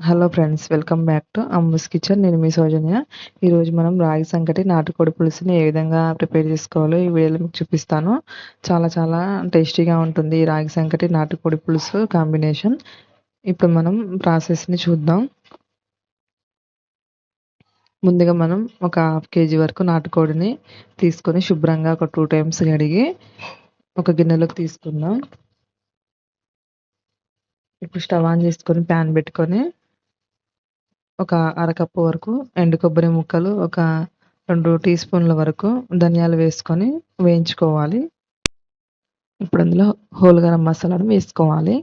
Hello friends welcome back to Ambus kitchen నేను మీ సౌజన్య. ఈరోజు మనం రాగి సంకటి నాటుకోడి పులుసుని ఏ విధంగా ప్రిపేర్ చేసుకోవాలో ఈ వీడియోలో మీకు చూపిస్తాను. చాలా చాలా టేస్టీగా ఉంటుంది ఈ రాగి సంకటి నాటుకోడి పులుసు కాంబినేషన్. ఇప్పుడు మనం ప్రాసెస్ని చూద్దాం. ముందుగా మనం ఒక హాఫ్ కేజీ వరకు నాటుకోడిని తీసుకొని శుభ్రంగా ఒక టూ టైమ్స్ కడిగి ఒక గిన్నెలోకి తీసుకుందాం. ఇప్పుడు స్టవ్ ఆన్ చేసుకొని ప్యాన్ పెట్టుకొని ఒక అరకప్పు వరకు ఎండు కొబ్బరి ముక్కలు ఒక రెండు టీ స్పూన్ల వరకు ధనియాలు వేసుకొని వేయించుకోవాలి. ఇప్పుడు అందులో హోల్ గరం మసాలాను వేసుకోవాలి.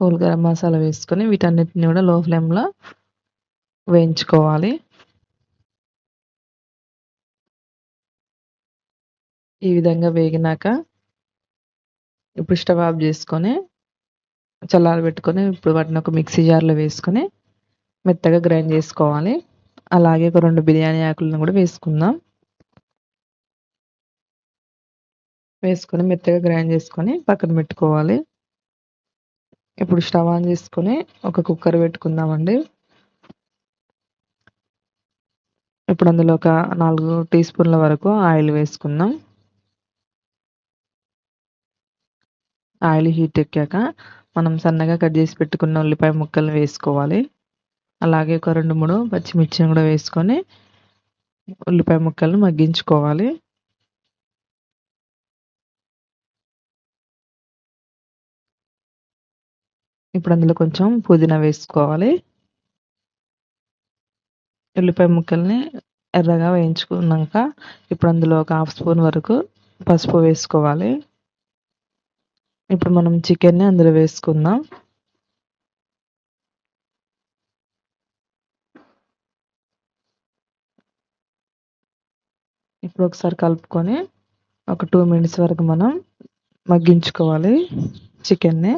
హోల్ గరం మసాలా వేసుకొని వీటన్నిటిని కూడా లో ఫ్లేమ్లో వేయించుకోవాలి. ఈ విధంగా వేగినాక ఇప్పుడు స్టవ్ ఆఫ్ చేసుకొని చల్లారి పెట్టుకొని ఇప్పుడు వాటిని ఒక మిక్సీ జార్లో వేసుకొని మెత్తగా గ్రైండ్ చేసుకోవాలి. అలాగే ఒక రెండు బిర్యానీ ఆకులను కూడా వేసుకుందాం. వేసుకొని మెత్తగా గ్రైండ్ చేసుకొని పక్కన పెట్టుకోవాలి. ఇప్పుడు స్టవ్ ఆన్ చేసుకొని ఒక కుక్కర్ పెట్టుకుందామండి. ఇప్పుడు అందులో ఒక నాలుగు టీ స్పూన్ల వరకు ఆయిల్ వేసుకుందాం. ఆయిల్ హీట్ ఎక్కాక మనం సన్నగా కట్ చేసి పెట్టుకున్న ఉల్లిపాయ ముక్కలు వేసుకోవాలి. అలాగే ఒక రెండు మూడు పచ్చిమిర్చిని కూడా వేసుకొని ఉల్లిపాయ ముక్కలను మగ్గించుకోవాలి. ఇప్పుడు అందులో కొంచెం పుదీనా వేసుకోవాలి. ఉల్లిపాయ ముక్కల్ని ఎర్రగా వేయించుకున్నాక ఇప్పుడు అందులో ఒక హాఫ్ స్పూన్ వరకు పసుపు వేసుకోవాలి. ఇప్పుడు మనం చికెన్ని అందులో వేసుకుందాం. ఇప్పుడు ఒకసారి కలుపుకొని ఒక టూ మినిట్స్ వరకు మనం మగ్గించుకోవాలి చికెన్ని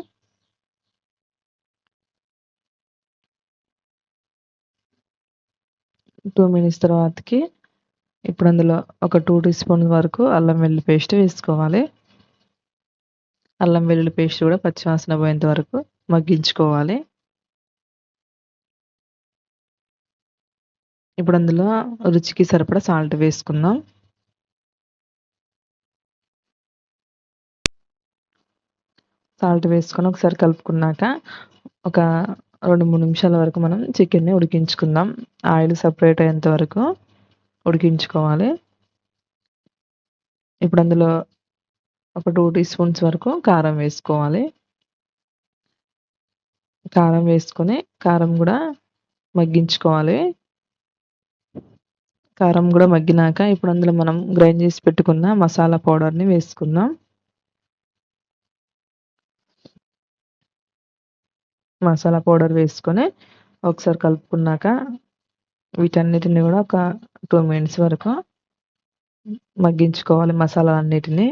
టూ మినిట్స్ తర్వాతకి ఇప్పుడు అందులో ఒక టూ టీ స్పూన్ వరకు అల్లం వెల్లి పేస్ట్ వేసుకోవాలి. అల్లం వెల్లుల్లి పేస్ట్ కూడా పచ్చివాసన పోయేంత వరకు మగ్గించుకోవాలి. ఇప్పుడు అందులో రుచికి సరిపడా సాల్ట్ వేసుకుందాం. సాల్ట్ వేసుకొని ఒకసారి కలుపుకున్నాక ఒక రెండు మూడు నిమిషాల వరకు మనం చికెన్ని ఉడికించుకుందాం. ఆయిల్ సపరేట్ అయ్యేంత వరకు ఉడికించుకోవాలి. ఇప్పుడు అందులో ఒక టూ టీ స్పూన్స్ వరకు కారం వేసుకోవాలి. కారం వేసుకొని కారం కూడా మగ్గించుకోవాలి. కారం కూడా మగ్గినాక ఇప్పుడు అందులో మనం గ్రైండ్ చేసి పెట్టుకున్న మసాలా పౌడర్ని వేసుకుందాం. మసాలా పౌడర్ వేసుకొని ఒకసారి కలుపుకున్నాక వీటన్నిటిని కూడా ఒక టూ మినిట్స్ వరకు మగ్గించుకోవాలి మసాలా అన్నిటిని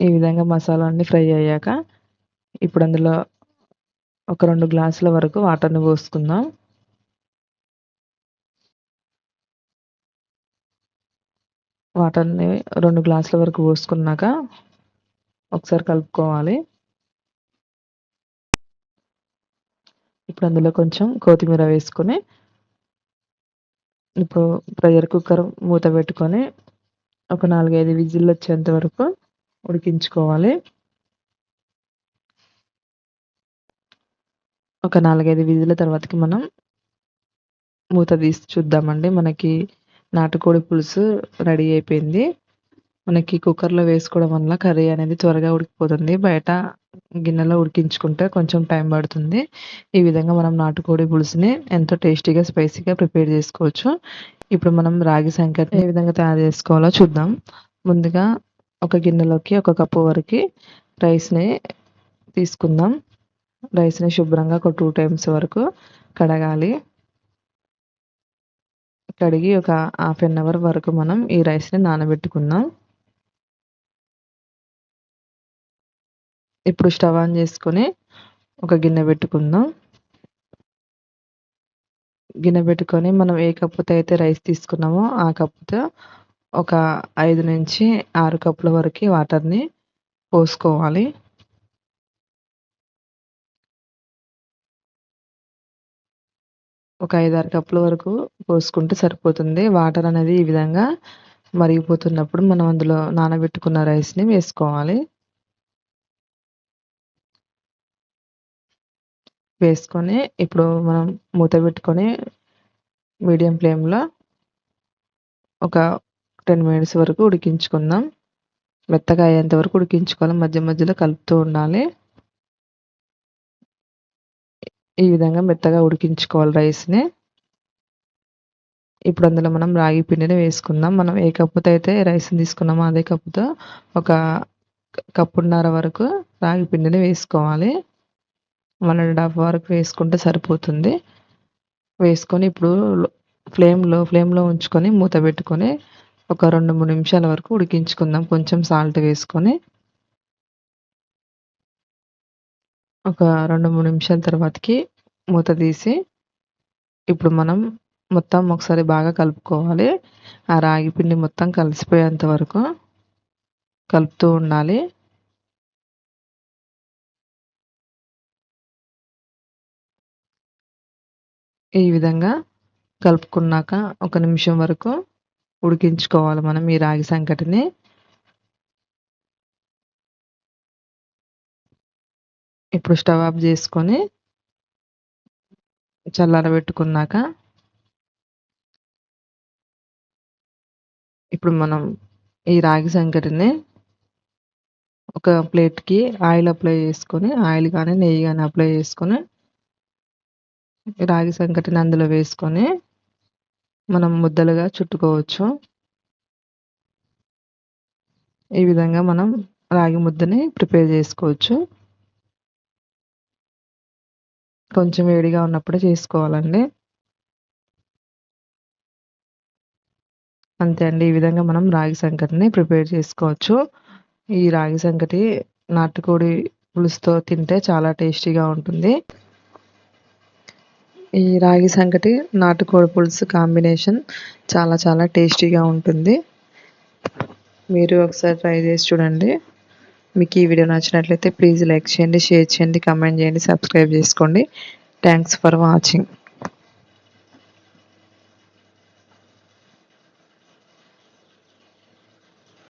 ఈ విధంగా మసాలా అన్ని ఫ్రై అయ్యాక ఇప్పుడు అందులో ఒక రెండు గ్లాసుల వరకు వాటర్ని పోసుకుందాం. వాటర్ని రెండు గ్లాసుల వరకు పోసుకున్నాక ఒకసారి కలుపుకోవాలి. ఇప్పుడు అందులో కొంచెం కొత్తిమీర వేసుకొని ఇప్పుడు ప్రెషర్ కుక్కర్ మూత పెట్టుకొని ఒక నాలుగైదు విజిల్లు వచ్చేంత వరకు ఉడికించుకోవాలి. ఒక నాలుగైదు విధుల తర్వాతకి మనం మూత తీసి చూద్దామండి. మనకి నాటుకోడి పులుసు రెడీ అయిపోయింది. మనకి కుక్కర్లో వేసుకోవడం వల్ల కర్రీ అనేది త్వరగా ఉడికిపోతుంది. బయట గిన్నెలో ఉడికించుకుంటే కొంచెం టైం పడుతుంది. ఈ విధంగా మనం నాటుకోడి పులుసుని ఎంతో టేస్టీగా స్పైసీగా ప్రిపేర్ చేసుకోవచ్చు. ఇప్పుడు మనం రాగి సంకటి ఏ విధంగా తయారు చేసుకోవాలో చూద్దాం. ముందుగా ఒక గిన్నెలోకి ఒక కప్పు వరకు రైస్ని తీసుకుందాం. రైస్ని శుభ్రంగా ఒక టూ టైమ్స్ వరకు కడగాలి. కడిగి ఒక హాఫ్ అన్ అవర్ వరకు మనం ఈ రైస్ని నానబెట్టుకుందాం. ఇప్పుడు స్టవ్ ఆన్ చేసుకొని ఒక గిన్నె పెట్టుకుందాం. గిన్నె పెట్టుకొని మనం ఏ కప్పుతో అయితే రైస్ తీసుకున్నామో ఆ కప్పుతో ఒక ఐదు నుంచి ఆరు కప్పుల వరకు వాటర్ని పోసుకోవాలి. ఒక ఐదారు కప్పుల వరకు పోసుకుంటే సరిపోతుంది. వాటర్ అనేది ఈ విధంగా మరిగిపోతున్నప్పుడు మనం అందులో నానబెట్టుకున్న రైస్ని వేసుకోవాలి. వేసుకొని ఇప్పుడు మనం మూత పెట్టుకొని మీడియం ఫ్లేమ్లో ఒక టెన్ మినిట్స్ వరకు ఉడికించుకుందాం. మెత్తగా అయ్యేంత వరకు ఉడికించుకోవాలి. మధ్య మధ్యలో కలుపుతూ ఉండాలి. ఈ విధంగా మెత్తగా ఉడికించుకోవాలి రైస్ని. ఇప్పుడు అందులో మనం రాగి పిండిని వేసుకుందాం. మనం ఏ కప్పుతో అయితే రైస్ని తీసుకున్నామో అదే కప్పుతో ఒక కప్పున్నర వరకు రాగి పిండిని వేసుకోవాలి. వన్ అండ్ హాఫ్ వరకు వేసుకుంటే సరిపోతుంది. వేసుకొని ఇప్పుడు ఫ్లేమ్లో ఫ్లేమ్లో ఉంచుకొని మూత పెట్టుకొని ఒక రెండు మూడు నిమిషాల వరకు ఉడికించుకుందాం. కొంచెం సాల్ట్ వేసుకొని ఒక రెండు మూడు నిమిషాల తర్వాతకి మూత తీసి ఇప్పుడు మనం మొత్తం ఒకసారి బాగా కలుపుకోవాలి. ఆ రాగి పిండి మొత్తం కలిసిపోయేంత వరకు కలుపుతూ ఉండాలి. ఈ విధంగా కలుపుకున్నాక ఒక నిమిషం వరకు ఉడికించుకోవాలి మనం ఈ రాగి సంకటిని. ఇప్పుడు స్టవ్ ఆఫ్ చేసుకొని చల్లారబెట్టుకున్నాక ఇప్పుడు మనం ఈ రాగి సంకటిని ఒక ప్లేట్కి ఆయిల్ అప్లై చేసుకొని ఆయిల్ కానీ నెయ్యి కానీ అప్లై చేసుకొని రాగి సంకటిని అందులో వేసుకొని మనం ముద్దలుగా చుట్టుకోవచ్చు. ఈ విధంగా మనం రాగి ముద్దని ప్రిపేర్ చేసుకోవచ్చు. కొంచెం వేడిగా ఉన్నప్పుడే చేసుకోవాలండి. అంతే అండి ఈ విధంగా మనం రాగి సంకటిని ప్రిపేర్ చేసుకోవచ్చు. ఈ రాగి సంకటి నాటుకోడి పులుసుతో తింటే చాలా టేస్టీగా ఉంటుంది. ఈ రాగి సంకటి నాటుకోడి పులుసు కాంబినేషన్ చాలా చాలా టేస్టీగా ఉంటుంది. మీరు ఒకసారి ట్రై చేసి చూడండి. మీకు ఈ వీడియో నచ్చినట్లయితే ప్లీజ్ లైక్ చేయండి షేర్ చేయండి కమెంట్ చేయండి సబ్స్క్రైబ్ చేసుకోండి. Thanks for watching